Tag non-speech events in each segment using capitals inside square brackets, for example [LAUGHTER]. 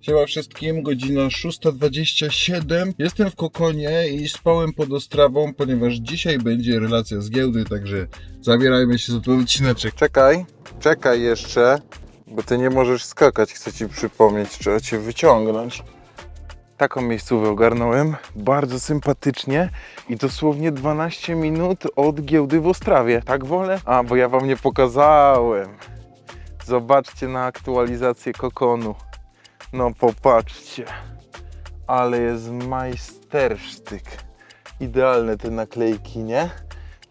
Siema wszystkim, godzina 6.27. Jestem w kokonie i spałem pod Ostrawą, ponieważ dzisiaj będzie relacja z giełdy, także zabierajmy się za ten odcineczek. Czekaj, czekaj jeszcze, bo ty nie możesz skakać, chcę ci przypomnieć, trzeba cię wyciągnąć. Taką miejscówę ogarnąłem, bardzo sympatycznie i dosłownie 12 minut od giełdy w Ostrawie. Tak wolę? A, bo ja wam nie pokazałem. Zobaczcie na aktualizację kokonu. No popatrzcie, ale jest majstersztyk. Idealne te naklejki, nie?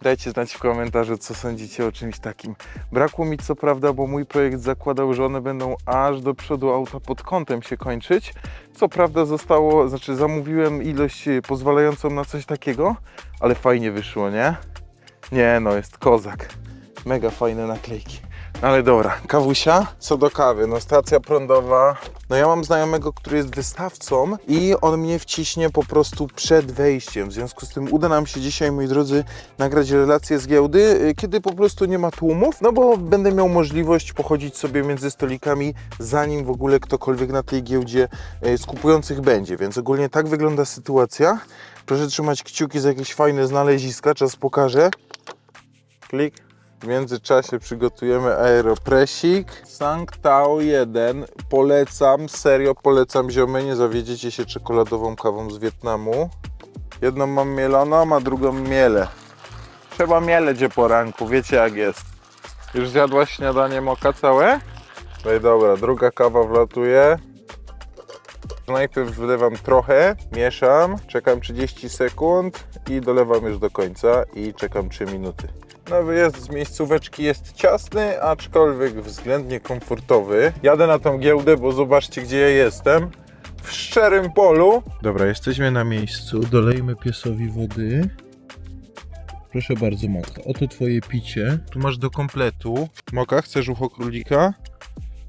Dajcie znać w komentarzu, co sądzicie o czymś takim. Brakło mi co prawda, bo mój projekt zakładał, że one będą aż do przodu auta pod kątem się kończyć. Co prawda zostało, znaczy zamówiłem ilość e, pozwalającą na coś takiego, ale fajnie wyszło, nie? Nie no, jest kozak. Mega fajne naklejki. Ale dobra, kawusia. Co do kawy, no stacja prądowa. No ja mam znajomego, który jest wystawcą i on mnie wciśnie po prostu przed wejściem. W związku z tym uda nam się dzisiaj, moi drodzy, nagrać relację z giełdy, y, kiedy po prostu nie ma tłumów, no bo będę miał możliwość pochodzić sobie między stolikami, zanim w ogóle ktokolwiek na tej giełdzie y, skupujących będzie. Więc ogólnie tak wygląda sytuacja. Proszę trzymać kciuki za jakieś fajne znaleziska, czas pokażę. Klik. W międzyczasie przygotujemy aeropresik. Sanctao 1. Polecam, serio polecam ziomy, nie zawiedziecie się czekoladową kawą z Wietnamu. Jedną mam mieloną, a drugą mielę. Trzeba mieleć je po ranku, wiecie jak jest. Już zjadłaś śniadanie moka całe? No i dobra, druga kawa wlatuje. Najpierw wlewam trochę, mieszam, czekam 30 sekund i dolewam już do końca i czekam 3 minuty. No wyjazd z miejscóweczki jest ciasny, aczkolwiek względnie komfortowy. Jadę na tą giełdę, bo zobaczcie gdzie ja jestem. W szczerym polu. Dobra, jesteśmy na miejscu. Dolejmy piesowi wody. Proszę bardzo, Moka. Oto twoje picie. Tu masz do kompletu. Moka, chcesz ucho królika?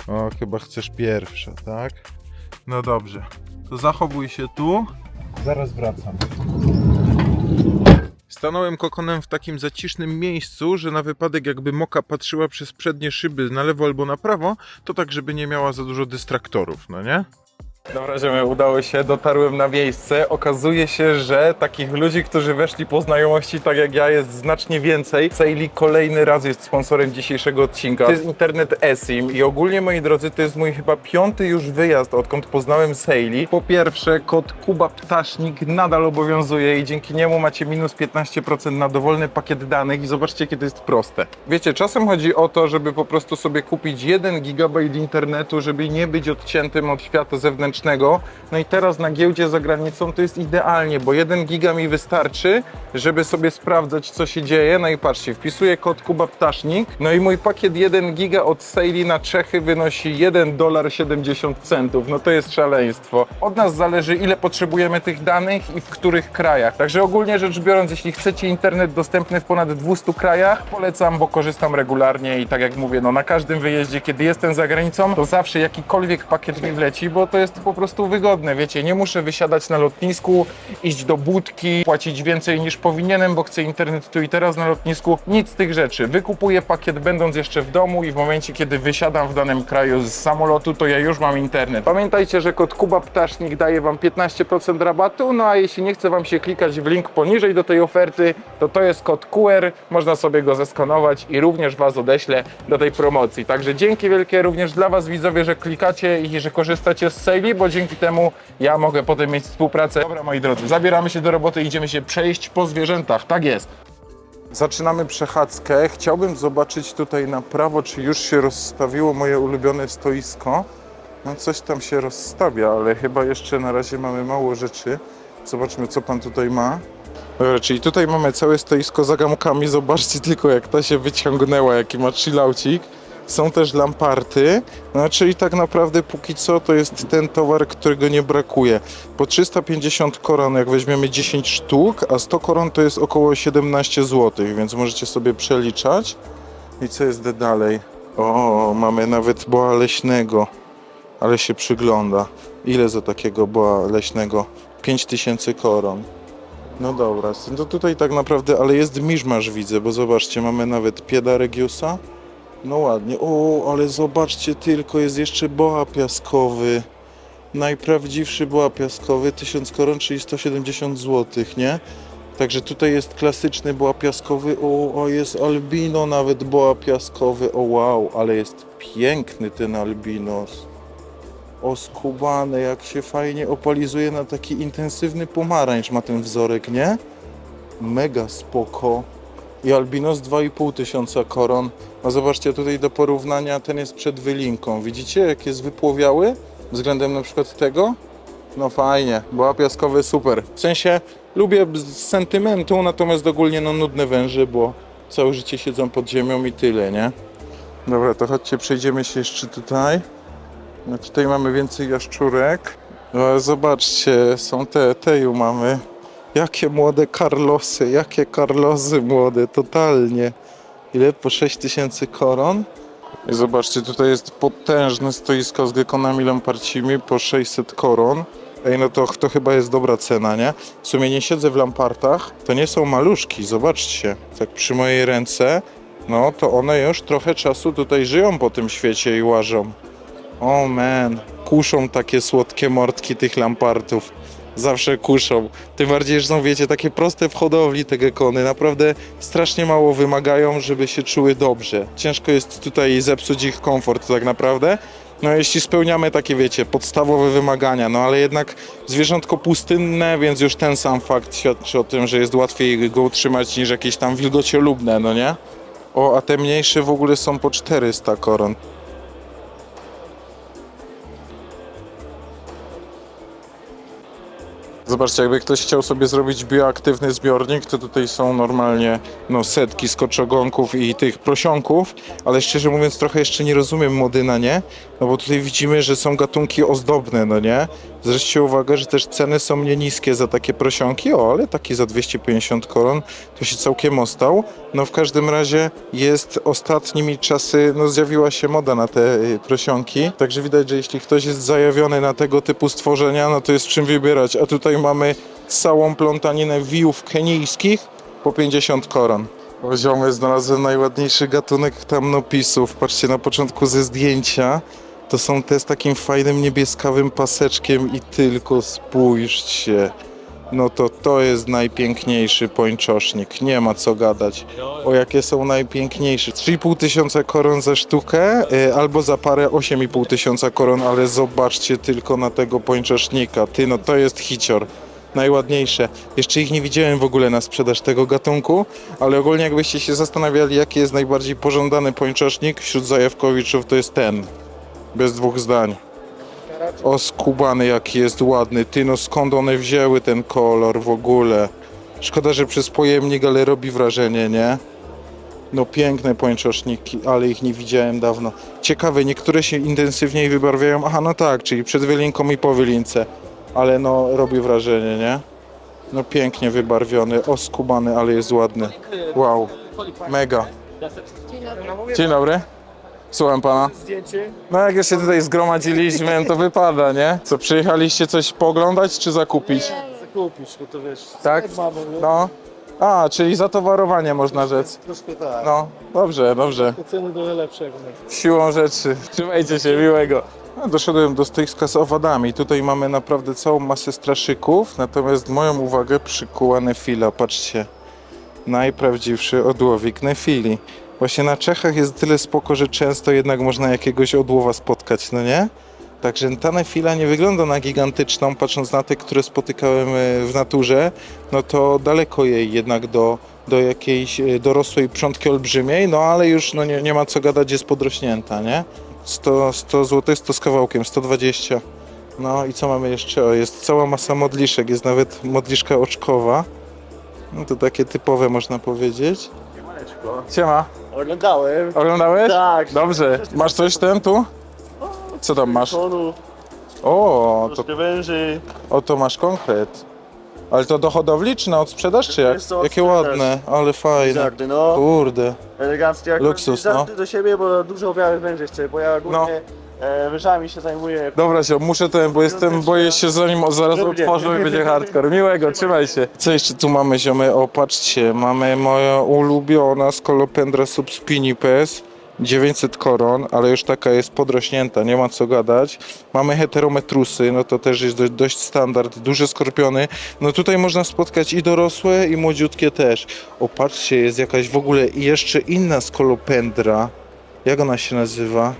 O, chyba chcesz pierwsza, tak? No dobrze. To zachowuj się tu. Zaraz wracam. Stanąłem kokonem w takim zacisznym miejscu, że na wypadek jakby moka patrzyła przez przednie szyby na lewo albo na prawo, to tak, żeby nie miała za dużo dystraktorów, no nie? Dobra, ziomy, udało się, dotarłem na miejsce. Okazuje się, że takich ludzi, którzy weszli po znajomości, tak jak ja, jest znacznie więcej. Saili kolejny raz jest sponsorem dzisiejszego odcinka. To jest internet eSIM i ogólnie, moi drodzy, to jest mój chyba piąty już wyjazd, odkąd poznałem Saili. Po pierwsze, kod Kuba Ptasznik nadal obowiązuje i dzięki niemu macie minus 15% na dowolny pakiet danych i zobaczcie, kiedy jest proste. Wiecie, czasem chodzi o to, żeby po prostu sobie kupić 1 gigabajt internetu, żeby nie być odciętym od świata zewnętrznego. No i teraz na giełdzie za granicą to jest idealnie, bo 1 giga mi wystarczy, żeby sobie sprawdzać, co się dzieje. No i patrzcie, wpisuję kod Kuba Ptasznik, no i mój pakiet 1 giga od Saili na Czechy wynosi 1 dolar 70 centów. No to jest szaleństwo. Od nas zależy, ile potrzebujemy tych danych i w których krajach. Także ogólnie rzecz biorąc, jeśli chcecie internet dostępny w ponad 200 krajach, polecam, bo korzystam regularnie i tak jak mówię, no na każdym wyjeździe, kiedy jestem za granicą, to zawsze jakikolwiek pakiet mi wleci, bo to jest po prostu wygodne, wiecie, nie muszę wysiadać na lotnisku, iść do budki, płacić więcej niż powinienem, bo chcę internet tu i teraz na lotnisku, nic z tych rzeczy. Wykupuję pakiet będąc jeszcze w domu i w momencie, kiedy wysiadam w danym kraju z samolotu, to ja już mam internet. Pamiętajcie, że kod Kuba Ptasznik daje Wam 15% rabatu, no a jeśli nie chce Wam się klikać w link poniżej do tej oferty, to to jest kod QR, można sobie go zeskonować i również Was odeślę do tej promocji. Także dzięki wielkie również dla Was widzowie, że klikacie i że korzystacie z Bo dzięki temu ja mogę potem mieć współpracę. Dobra moi drodzy, zabieramy się do roboty i idziemy się przejść po zwierzętach, tak jest. Zaczynamy przechadzkę. Chciałbym zobaczyć tutaj na prawo, czy już się rozstawiło moje ulubione stoisko. No coś tam się rozstawia, ale chyba jeszcze na razie mamy mało rzeczy. Zobaczmy, co pan tutaj ma. Dobra, czyli tutaj mamy całe stoisko za gamkami. Zobaczcie tylko, jak ta się wyciągnęła, jaki ma chillaucik. Są też lamparty, no, czyli tak naprawdę póki co to jest ten towar, którego nie brakuje. Po 350 koron, jak weźmiemy 10 sztuk, a 100 koron to jest około 17 zł, więc możecie sobie przeliczać. I co jest dalej? O, mamy nawet boa leśnego, ale się przygląda. Ile za takiego boa leśnego? 5000 koron. No dobra, to tutaj tak naprawdę, ale jest miszmasz widzę, bo zobaczcie, mamy nawet Pieda Regiusa. No ładnie. O, ale zobaczcie tylko, jest jeszcze boa piaskowy. Najprawdziwszy boa piaskowy, 1000 koron, czyli 170 zł, nie? Także tutaj jest klasyczny boa piaskowy, o, o jest albino nawet boa piaskowy, o wow, ale jest piękny ten albinos. Oskubany, jak się fajnie opalizuje na taki intensywny pomarańcz ma ten wzorek, nie? Mega spoko. I albinos 2,5 tysiąca koron. A zobaczcie tutaj do porównania, ten jest przed wylinką. Widzicie jak jest wypłowiały względem na przykład tego? No fajnie, boa piaskowy super. W sensie lubię z sentymentu, natomiast ogólnie no nudne węże, bo całe życie siedzą pod ziemią i tyle, nie? Dobra, to chodźcie, przejdziemy się jeszcze tutaj. No tutaj mamy więcej jaszczurek. No, zobaczcie, są te, te ju mamy. Jakie młode Carlosy, jakie Carlosy młode, totalnie. Ile? Po 6000 koron. I zobaczcie, tutaj jest potężne stoisko z gekonami lamparcimi po 600 koron. Ej, no to, to chyba jest dobra cena, nie? W sumie nie siedzę w lampartach, to nie są maluszki, zobaczcie. Tak przy mojej ręce, no to one już trochę czasu tutaj żyją po tym świecie i łażą. O oh man, kuszą takie słodkie mordki tych lampartów. Zawsze kuszą. Tym bardziej, że są, wiecie, takie proste w hodowli te gekony. Naprawdę strasznie mało wymagają, żeby się czuły dobrze. Ciężko jest tutaj zepsuć ich komfort tak naprawdę. No jeśli spełniamy takie, wiecie, podstawowe wymagania, no ale jednak zwierzątko pustynne, więc już ten sam fakt świadczy o tym, że jest łatwiej go utrzymać niż jakieś tam wilgociolubne, no nie? O, a te mniejsze w ogóle są po 400 koron. Zobaczcie, jakby ktoś chciał sobie zrobić bioaktywny zbiornik, to tutaj są normalnie no, setki skoczogonków i tych prosionków, ale szczerze mówiąc trochę jeszcze nie rozumiem modyna, nie? No bo tutaj widzimy, że są gatunki ozdobne, no nie? Zwróćcie uwagę, że też ceny są nie niskie za takie prosionki, o, ale taki za 250 koron to się całkiem ostał. No w każdym razie jest ostatnimi czasy, no zjawiła się moda na te y, prosionki, także widać, że jeśli ktoś jest zajawiony na tego typu stworzenia, no to jest czym wybierać, a tutaj mamy całą plątaninę wiłów kenijskich po 50 koron. O, Ziomy, znalazłem najładniejszy gatunek tamnopisów. Patrzcie na początku ze zdjęcia. To są te z takim fajnym niebieskawym paseczkiem i tylko spójrzcie. No to to jest najpiękniejszy pończosznik. Nie ma co gadać. O jakie są najpiękniejsze. 3,5 tysiąca koron za sztukę y, albo za parę 8,5 tysiąca koron, ale zobaczcie tylko na tego pończosznika. Ty, no to jest hicior. Najładniejsze. Jeszcze ich nie widziałem w ogóle na sprzedaż tego gatunku, ale ogólnie jakbyście się zastanawiali, jaki jest najbardziej pożądany pończosznik wśród zajawkowiczów, to jest ten. Bez dwóch zdań. O skubany jaki jest ładny. Ty no skąd one wzięły ten kolor w ogóle? Szkoda, że przez pojemnik, ale robi wrażenie, nie? No piękne pończoszniki, ale ich nie widziałem dawno. Ciekawe, niektóre się intensywniej wybarwiają. Aha, no tak, czyli przed wylinką i po wylince. Ale no robi wrażenie, nie? No pięknie wybarwiony, oskubany, ale jest ładny. Wow, mega. Dzień dobry. Słucham pana. zdjęcie. No jak się tutaj zgromadziliśmy, to wypada, nie? Co, przyjechaliście coś pooglądać czy zakupić? Zakupisz, bo to wiesz. Tak? sklep Mamy, no. No. A, czyli zatowarowanie można rzec. Troszkę tak. No, dobrze, dobrze. Te ceny do lepszego. No. Siłą rzeczy. Trzymajcie się, miłego. No, doszedłem do stoiska z owadami. Tutaj mamy naprawdę całą masę straszyków, natomiast moją uwagę przykuła nefila. Patrzcie, najprawdziwszy odłowik nefili. Właśnie na Czechach jest tyle spoko, że często jednak można jakiegoś odłowa spotkać, no nie? Także ta nefila nie wygląda na gigantyczną, patrząc na te, które spotykałem e, w naturze, no to daleko jej jednak do, do jakiejś e, dorosłej przątki olbrzymiej, no ale już no nie, nie ma co gadać, jest podrośnięta, nie? 100, 100 zł, 100 z kawałkiem, 120. No i co mamy jeszcze? O, jest cała masa modliszek, jest nawet modliszka oczkowa. No to takie typowe można powiedzieć. Siema, Oglądałem. oglądałeś? Tak. Dobrze. Masz coś ten tu? Co tam masz? O, to, troszkę węży. o, to masz konkret. Ale to do hodowli czy na odsprzedaż czy jak? jest to Jakie odsprzedaż. ładne, ale fajne. Żarty, no. Kurde. Eleganckie. Luksus, no. do siebie, bo dużo białych węży chcę, bo ja głównie e, wyżami się zajmuję. Dobra się, muszę ten, bo jestem, boję się zanim zaraz Dobrze. otworzą i będzie hardcore. Miłego, trzymaj się. Co jeszcze tu mamy ziomy? O, patrzcie, mamy moja ulubiona Scolopendra subspinipes. 900 koron, ale już taka jest podrośnięta, nie ma co gadać. Mamy heterometrusy, no to też jest dość, dość standard, duże skorpiony. No tutaj można spotkać i dorosłe, i młodziutkie też. O, patrzcie, jest jakaś w ogóle jeszcze inna skolopendra. Jak ona się nazywa?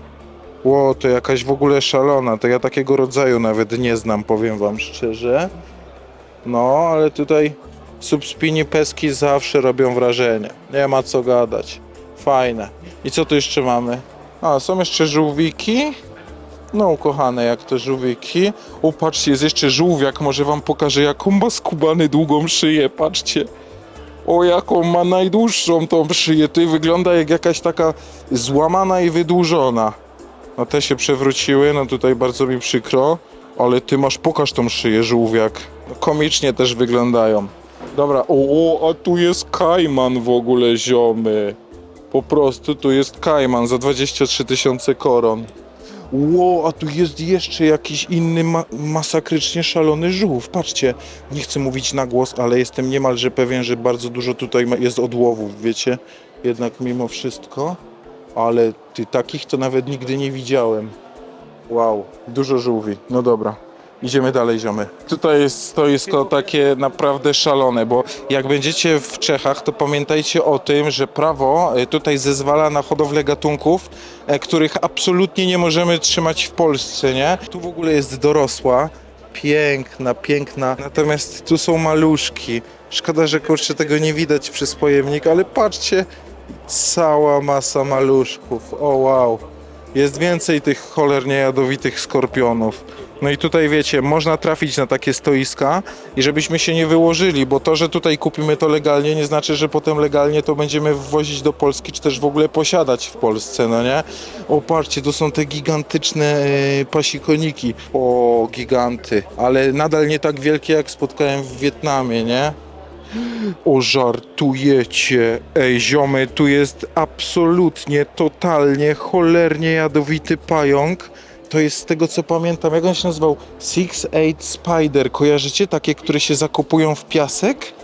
Ło, to jakaś w ogóle szalona, to ja takiego rodzaju nawet nie znam, powiem wam szczerze. No, ale tutaj subspini peski zawsze robią wrażenie. Nie ma co gadać. Fajne. I co tu jeszcze mamy? A, są jeszcze żółwiki. No, ukochane, jak to żółwiki. O, patrzcie, jest jeszcze żółwiak. Może wam pokażę, jaką ma skubany długą szyję. Patrzcie. O, jaką ma najdłuższą tą szyję. Ty wygląda jak jakaś taka złamana i wydłużona. No te się przewróciły, no tutaj bardzo mi przykro. Ale ty masz, pokaż tą szyję, żółwiak. No, komicznie też wyglądają. Dobra, o, a tu jest kajman w ogóle, ziomy. Po prostu tu jest kajman za 23 tysiące koron. Ło, a tu jest jeszcze jakiś inny ma masakrycznie szalony żółw. Patrzcie, nie chcę mówić na głos, ale jestem niemalże pewien, że bardzo dużo tutaj jest odłowów, wiecie? Jednak mimo wszystko. Ale ty takich to nawet nigdy nie widziałem. Wow, dużo żółwi. No dobra. Idziemy dalej, ziomy. Tutaj jest stoisko takie naprawdę szalone, bo jak będziecie w Czechach, to pamiętajcie o tym, że prawo e, tutaj zezwala na hodowlę gatunków, e, których absolutnie nie możemy trzymać w Polsce, nie? Tu w ogóle jest dorosła, piękna, piękna, natomiast tu są maluszki. Szkoda, że kurczę tego nie widać przez pojemnik, ale patrzcie, cała masa maluszków. O wow. Jest więcej tych cholernie jadowitych skorpionów. No i tutaj wiecie, można trafić na takie stoiska i żebyśmy się nie wyłożyli, bo to, że tutaj kupimy to legalnie, nie znaczy, że potem legalnie to będziemy wwozić do Polski, czy też w ogóle posiadać w Polsce, no nie? O, patrzcie, to są te gigantyczne e, pasikoniki. O, giganty, ale nadal nie tak wielkie, jak spotkałem w Wietnamie, nie? O, żartujecie. Ej, ziomy, tu jest absolutnie, totalnie, cholernie jadowity pająk. To jest z tego co pamiętam, jak on się nazywał? Six Eight Spider. Kojarzycie? Takie, które się zakopują w piasek?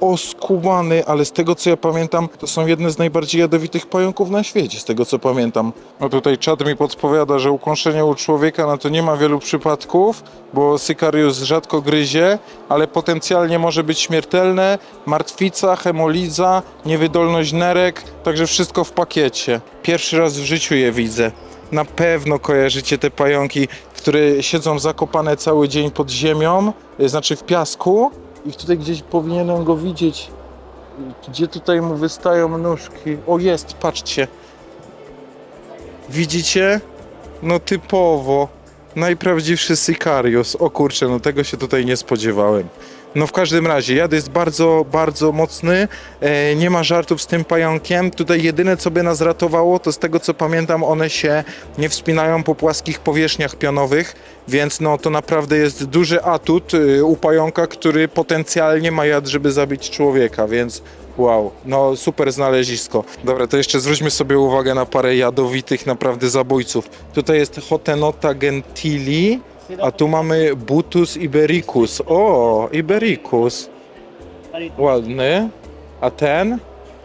Oskubany, ale z tego co ja pamiętam, to są jedne z najbardziej jadowitych pająków na świecie, z tego co pamiętam. No tutaj czad mi podpowiada, że ukąszenie u człowieka no to nie ma wielu przypadków, bo Sykarius rzadko gryzie, ale potencjalnie może być śmiertelne. Martwica, hemoliza, niewydolność nerek, także wszystko w pakiecie. Pierwszy raz w życiu je widzę. Na pewno kojarzycie te pająki, które siedzą zakopane cały dzień pod ziemią, y, znaczy w piasku. I tutaj gdzieś powinienem go widzieć. Gdzie tutaj mu wystają nóżki? O jest, patrzcie. Widzicie? No typowo. Najprawdziwszy Sicarius. O kurczę, no tego się tutaj nie spodziewałem. No w każdym razie, jad jest bardzo, bardzo mocny. E, nie ma żartów z tym pająkiem. Tutaj jedyne, co by nas ratowało, to z tego co pamiętam, one się nie wspinają po płaskich powierzchniach pionowych, więc no to naprawdę jest duży atut y, u pająka, który potencjalnie ma jad, żeby zabić człowieka, więc wow, no super znalezisko. Dobra, to jeszcze zwróćmy sobie uwagę na parę jadowitych naprawdę zabójców. Tutaj jest Hotenota gentili, a tu mamy Butus ibericus. O, ibericus. Ładny. A ten?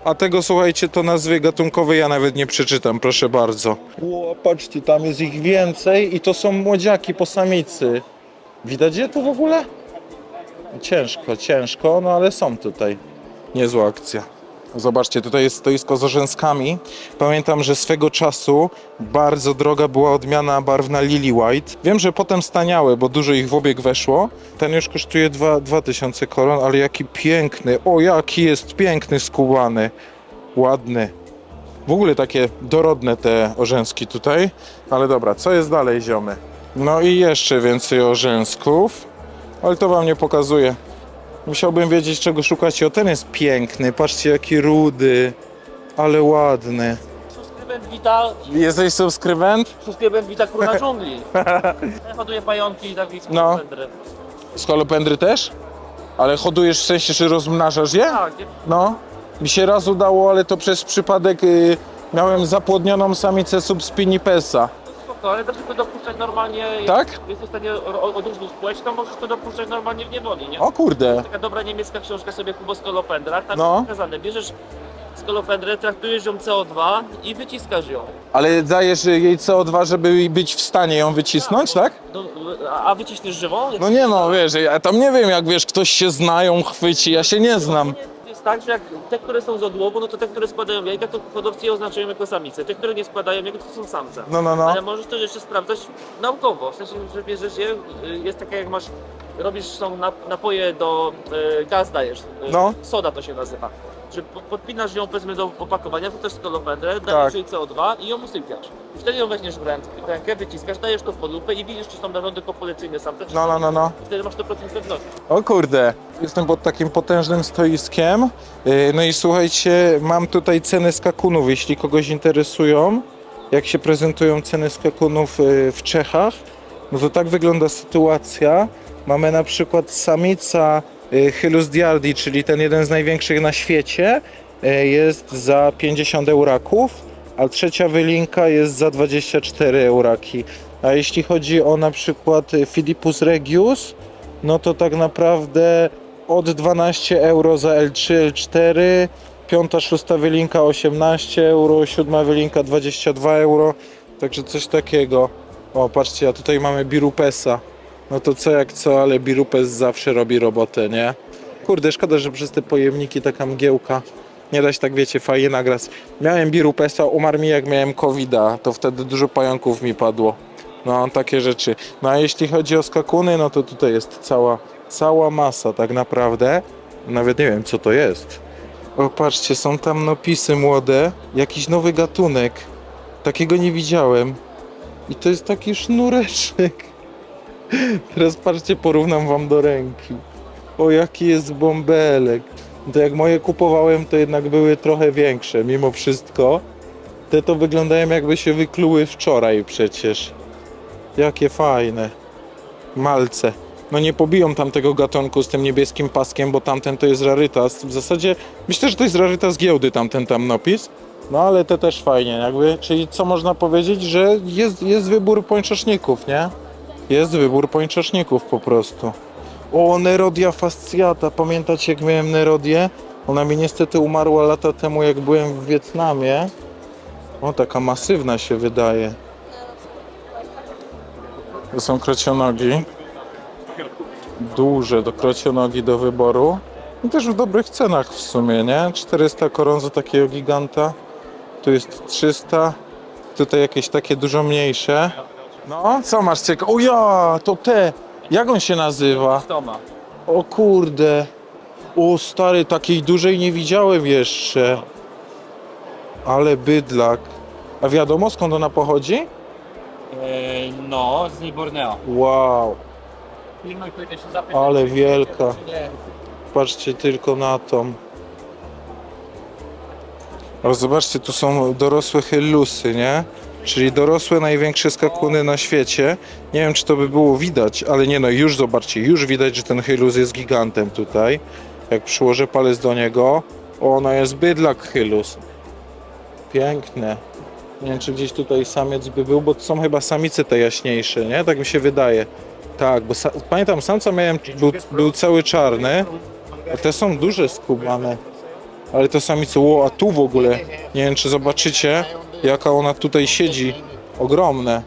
A tego słuchajcie, to nazwy gatunkowe ja nawet nie przeczytam, proszę bardzo. O, patrzcie, tam jest ich więcej i to są młodziaki po samicy. Widać je tu w ogóle? Ciężko, ciężko, no ale są tutaj. Niezła akcja. Zobaczcie, tutaj jest stoisko z orzęskami. Pamiętam, że swego czasu bardzo droga była odmiana barwna Lily White. Wiem, że potem staniały, bo dużo ich w obieg weszło. Ten już kosztuje dwa- 2000 koron, ale jaki piękny. O, jaki jest piękny skubany. Ładny. W ogóle takie dorodne te orzęski tutaj. Ale dobra, co jest dalej, ziomy? No i jeszcze więcej orzęsków. Ale to wam nie pokazuję. Musiałbym wiedzieć, czego szukacie. O, ten jest piękny. Patrzcie, jaki rudy. Ale ładny. Subskrybent wita, Jesteś subskrybent? subskrybent wita króla [LAUGHS] dżungli. Ja hoduję pająki i tak i No. subskrybentry. Skolopendry też? Ale hodujesz w sensie, czy rozmnażasz je? Tak, nie- No. Mi się raz udało, ale to przez przypadek y, miałem zapłodnioną samicę subspinipesa. Spoko, ale się to dopuszczać normalnie. Tak? Jak jesteś w stanie o- odróżnić płeć, to możesz to dopuszczać normalnie w niewoli, nie? O kurde. Taka dobra niemiecka książka sobie Kubo Skolopendra, tam No. jest pokazane, bierzesz skolopendrę, traktujesz ją CO2 i wyciskasz ją. Ale dajesz jej CO2, żeby być w stanie ją wycisnąć, tak? No, a- a wyciśniesz żywą? No nie no, wiesz, ja tam nie wiem, jak wiesz, ktoś się zna, ją chwyci, ja się nie znam. Jest tak, że jak te, które są z odłowu, no to te, które składają jajka, to hodowcy je oznaczają jako samice. Te, które nie składają jajka, to są samce. No, no, no. Ale możesz to jeszcze sprawdzać naukowo, w sensie, że bierzesz je, y, jest takie jak masz, robisz są nap- napoje do, y, gaz dajesz, y, No. soda to się nazywa. Że po- podpinasz ją powiedzmy do opakowania, to też skolopendrę, Tak. dajesz jej CO2 i ją usypiasz. I wtedy ją weźmiesz w rękę, w rękę wyciskasz, dajesz to w podlupę i widzisz, czy są narządy kopulacyjne samce, czy No, no, no, no. I wtedy masz 100% pewności. O kurde, jestem pod takim potężnym stoiskiem. Yy, No i słuchajcie, mam tutaj ceny skakunów, jeśli kogoś interesują, jak się prezentują ceny skakunów yy, w Czechach. No to tak wygląda sytuacja. Mamy na przykład samica Hylus diardi, czyli ten jeden z największych na świecie, yy, jest za 50 euraków, a trzecia wylinka jest za 24 euraki. A jeśli chodzi o na przykład Philippus regius, no to tak naprawdę od 12 euro za L3, L4, piąta, szósta wylinka 18 euro, siódma wylinka 22 euro, także coś takiego. O, patrzcie, a tutaj mamy Birupesa. No to co jak co, ale Birupes zawsze robi robotę, nie? Kurde, szkoda, że przez te pojemniki taka mgiełka. Nie da się tak, wiecie, fajnie nagrać. Miałem Birupesa, umarł mi jak miałem covida, to wtedy dużo pająków mi padło. No, takie rzeczy. No a jeśli chodzi o skakuny, no to tutaj jest cała, cała masa tak naprawdę. Nawet nie wiem, co to jest. O, patrzcie, są tam napisy młode. Jakiś nowy gatunek. Takiego nie widziałem. I to jest taki sznureczek. Teraz patrzcie, porównam wam do ręki. O, jaki jest bąbelek. To jak moje kupowałem, to jednak były trochę większe, mimo wszystko. Te to wyglądają jakby się wykluły wczoraj przecież. Jakie fajne. Malce. No nie pobiją tamtego gatunku z tym niebieskim paskiem, bo tamten to jest rarytas. W zasadzie myślę, że to jest rarytas giełdy tamten tam napis. No ale te też fajnie jakby. Czyli co można powiedzieć, że jest, jest wybór pończoszników, nie? Jest wybór pończoszników po prostu. O, Nerodia fasciata. Pamiętacie jak miałem Nerodię? Ona mi niestety umarła lata temu jak byłem w Wietnamie. O, taka masywna się wydaje. To są krocionogi. Duże do krocionogi do wyboru. I też w dobrych cenach w sumie, nie? 400 koron za takiego giganta. Tu jest 300. Tutaj jakieś takie dużo mniejsze. No, co masz ciekawe? O ja, to te. Jak on się nazywa? Toma. O kurde. O stary, takiej dużej nie widziałem jeszcze. Ale bydlak. A wiadomo skąd ona pochodzi? no, z niej Borneo. Wow, Pilnuj, pójdę się zapytać. ale wielka. Nie. Patrzcie tylko na tą. Ale zobaczcie, tu są dorosłe hyllusy, nie? Czyli dorosłe największe skakuny na świecie. Nie wiem, czy to by było widać, ale nie no, już zobaczcie, już widać, że ten hyllus jest gigantem tutaj. Jak przyłożę palec do niego, o, no jest bydlak hyllus. Piękne. Nie wiem, czy gdzieś tutaj samiec by był, bo są chyba samice te jaśniejsze, nie? Tak mi się wydaje. Tak, bo sa- pamiętam, samca miałem, był, był cały czarny, a te są duże skubane. Ale to samice, ło, a tu w ogóle, nie wiem czy zobaczycie, jaka ona tutaj siedzi. Ogromne.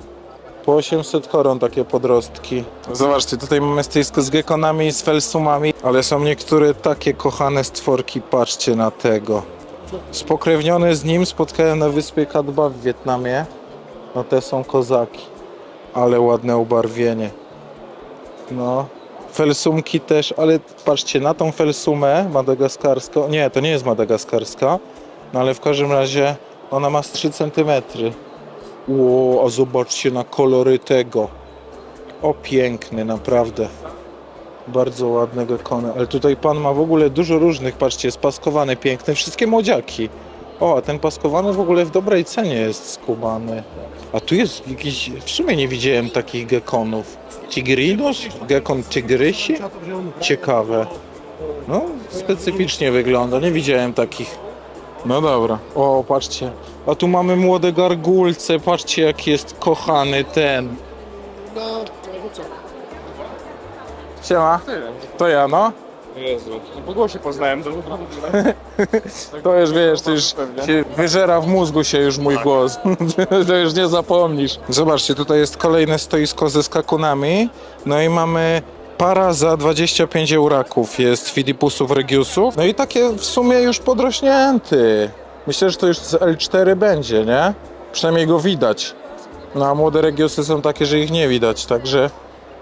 Po 800 koron takie podrostki. Zobaczcie, tutaj mamy stysko z gekonami i z felsumami, ale są niektóre takie kochane stworki, patrzcie na tego. Spokrewniony z nim spotkałem na wyspie Kadba w Wietnamie. No te są kozaki. Ale ładne ubarwienie. No. Felsumki też, ale patrzcie, na tą felsumę madagaskarską, nie, to nie jest madagaskarska, no ale w każdym razie ona ma z 3 cm. Ło, a zobaczcie na kolory tego. O, piękny, naprawdę. Bardzo ładnego kona. Ale tutaj pan ma w ogóle dużo różnych, patrzcie, spaskowane, piękne, wszystkie młodziaki. O, a ten paskowany w ogóle w dobrej cenie jest skubany. A tu jest jakiś, w sumie nie widziałem takich gekonów. Tigrinus? Gekon tygrysi? Ciekawe. No, specyficznie wygląda, nie widziałem takich. No dobra. O, patrzcie. A tu mamy młode gargulce, patrzcie jak jest kochany ten. Siema. To ja, no. Jezu. Po głosie poznałem to. [LAUGHS] To już wiesz, to już się wyżera w mózgu się już mój głos. [LAUGHS] to już nie zapomnisz. Zobaczcie, tutaj jest kolejne stoisko ze skakunami. No i mamy para za 25 euraków jest Filipusów Regiusów. No i takie w sumie już podrośnięty. Myślę, że to już z L4 będzie, nie? Przynajmniej go widać. No a młode Regiusy są takie, że ich nie widać, także...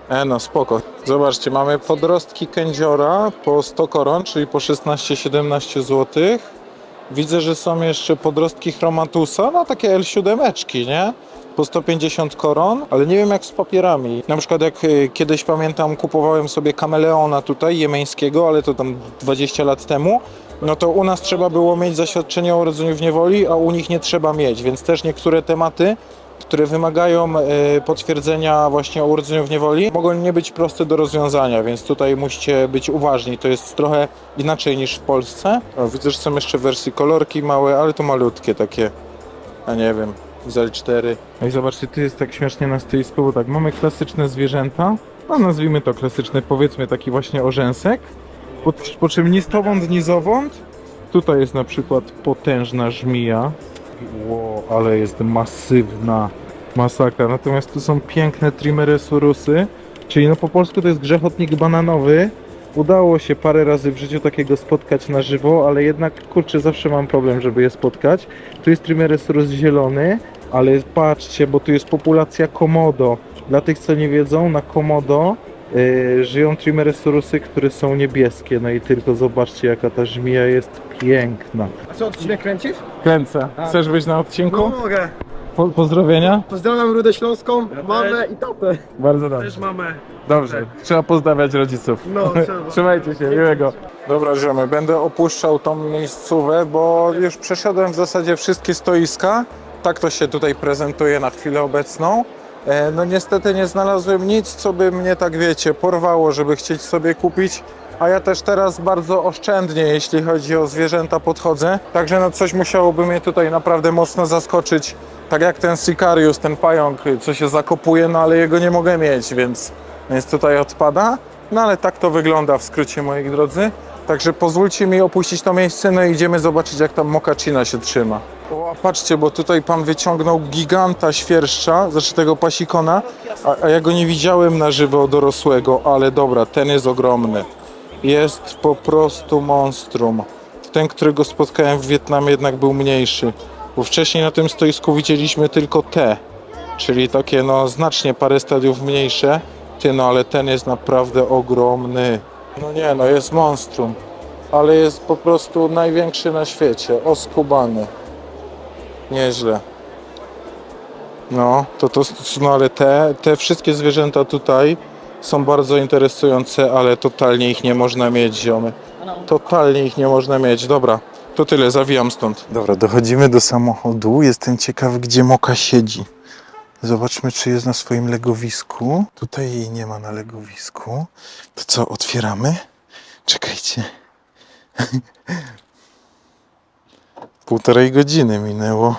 E no, spoko. Zobaczcie, mamy podrostki kędziora po 100 koron, czyli po 16-17 zł. Widzę, że są jeszcze podrostki chromatusa, no takie L7, nie? Po 150 koron, ale nie wiem jak z papierami. Na przykład jak y, kiedyś pamiętam, kupowałem sobie kameleona tutaj, jemeńskiego, ale to tam 20 lat temu. No to u nas trzeba było mieć zaświadczenie o urodzeniu w niewoli, a u nich nie trzeba mieć, więc też niektóre tematy które wymagają e, potwierdzenia właśnie o urodzeniu w niewoli, mogą nie być proste do rozwiązania, więc tutaj musicie być uważni. To jest trochę inaczej niż w Polsce. Widzę, że są jeszcze wersje kolorki małe, ale to malutkie takie, a nie wiem, z L4. No i zobaczcie, tu jest tak śmiesznie na stoisku, bo tak, mamy klasyczne zwierzęta, no nazwijmy to klasyczny, powiedzmy taki właśnie orzęsek, po, po czym ni stowąd, ni zowąd. Tutaj jest na przykład potężna żmija, Ło, ale jest masywna masakra, natomiast tu są piękne trimeresurusy, czyli no po polsku to jest grzechotnik bananowy, Udało się parę razy w życiu takiego spotkać na żywo, ale jednak kurczę, zawsze mam problem, żeby je spotkać. Tu jest Trimeresurus zielony, ale patrzcie, bo tu jest populacja komodo. Dla tych, co nie wiedzą, na komodo yy, żyją Trimeresurusy, które są niebieskie. No i tylko zobaczcie, jaka ta żmija jest piękna. A co, odcinek kręcisz? Kręcę. Chcesz być na odcinku? mogę. Po, pozdrowienia? Pozdrawiam Rudę Śląską, mamę i tatę. Bardzo dobrze. mamę. Dobrze. Trzeba pozdrawiać rodziców. No, [LAUGHS] trzeba. Trzymajcie się, miłego. Dobra, ziomy, będę opuszczał tą miejscówę, bo już przeszedłem w zasadzie wszystkie stoiska. Tak to się tutaj prezentuje na chwilę obecną. E, No niestety nie znalazłem nic, co by mnie tak wiecie, porwało, żeby chcieć sobie kupić. A ja też teraz bardzo oszczędnie, jeśli chodzi o zwierzęta, podchodzę. Także no coś musiałoby mnie tutaj naprawdę mocno zaskoczyć. Tak jak ten Sicarius, ten pająk, co się zakopuje, no ale jego nie mogę mieć, więc, więc tutaj odpada. No ale tak to wygląda w skrócie, moi drodzy. Także pozwólcie mi opuścić to miejsce, no i idziemy zobaczyć, jak tam mokaczyna się trzyma. O, patrzcie, bo tutaj pan wyciągnął giganta świerszcza, znaczy tego pasikona, a, a ja go nie widziałem na żywo dorosłego, ale dobra, ten jest ogromny. Jest po prostu monstrum. Ten, którego spotkałem w Wietnamie jednak był mniejszy, bo wcześniej na tym stoisku widzieliśmy tylko te, czyli takie no znacznie parę stadiów mniejsze. Ty, no ale ten jest naprawdę ogromny. No nie, no jest monstrum, ale jest po prostu największy na świecie, oskubany. Nieźle. No, to to, no ale te, te wszystkie zwierzęta tutaj są bardzo interesujące, ale totalnie ich nie można mieć, ziomy. Totalnie ich nie można mieć. Dobra, to tyle, zawijam stąd. Dobra, dochodzimy do samochodu. Jestem ciekawy, gdzie Moka siedzi. Zobaczmy, czy jest na swoim legowisku. Tutaj jej nie ma na legowisku. To co, otwieramy? Czekajcie. [LAUGHS] Półtorej godziny minęło.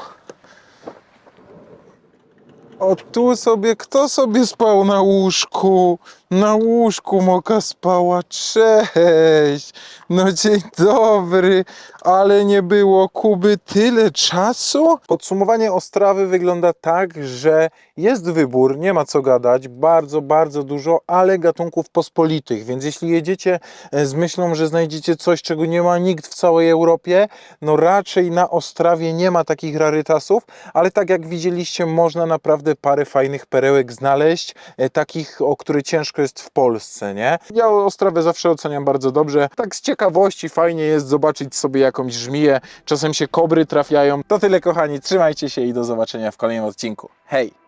O tu sobie, kto sobie spał na łóżku? Na łóżku Moka spała. Cześć! No dzień dobry, ale nie było Kuby tyle czasu? Podsumowanie Ostrawy wygląda tak, że jest wybór, nie ma co gadać, bardzo, bardzo dużo, ale gatunków pospolitych, więc jeśli jedziecie e, z myślą, że znajdziecie coś, czego nie ma nikt w całej Europie, no raczej na Ostrawie nie ma takich rarytasów, ale tak jak widzieliście, można naprawdę parę fajnych perełek znaleźć, e, takich, o które ciężko jest w Polsce, nie? Ja Ostrawę zawsze oceniam bardzo dobrze. Tak z ciekawości fajnie jest zobaczyć sobie jakąś żmiję, czasem się kobry trafiają. To tyle kochani, trzymajcie się i do zobaczenia w kolejnym odcinku. Hej!